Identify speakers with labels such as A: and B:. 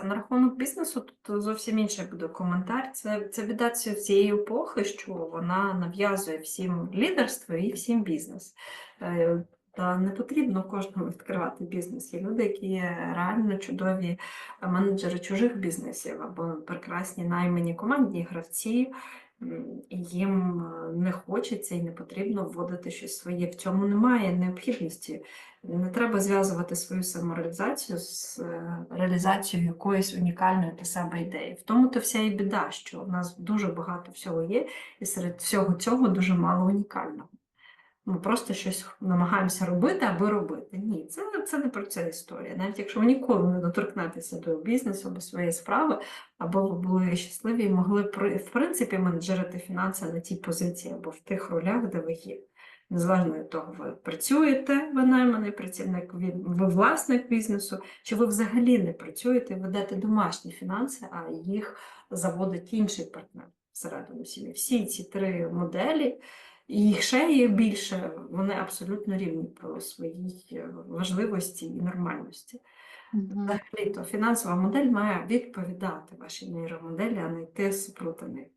A: А на рахунок бізнесу тут зовсім інший буде коментар. Це, це біда цієї епохи, що вона нав'язує всім лідерство і всім бізнес. Е, Та не потрібно кожному відкривати бізнес. Є люди, які є реально чудові менеджери чужих бізнесів або прекрасні наймені командні гравці. Їм е, не хочеться і не потрібно вводити щось своє. В цьому немає необхідності. Не треба зв'язувати свою самореалізацію з е, реалізацією якоїсь унікальної для себе ідеї. В тому то вся і біда, що в нас дуже багато всього є, і серед всього цього дуже мало унікального. Ми просто щось намагаємося робити, аби робити. Ні, це, це не про це історія. Навіть якщо ви ніколи не доторкнетеся до бізнесу або своєї справи, або ви були щасливі і могли в принципі менеджерити фінанси на тій позиції або в тих ролях, де ви є. Незалежно від того, ви працюєте, ви найманий працівник, ви власник бізнесу, чи ви взагалі не працюєте, ведете домашні фінанси, а їх заводить інший партнер всередину сім'ї. Всі ці три моделі, і їх ще є більше, вони абсолютно рівні по своїй е, важливості і нормальності. Взагалі, то фінансова модель має відповідати вашій нейромоделі, а не йти супроти неї.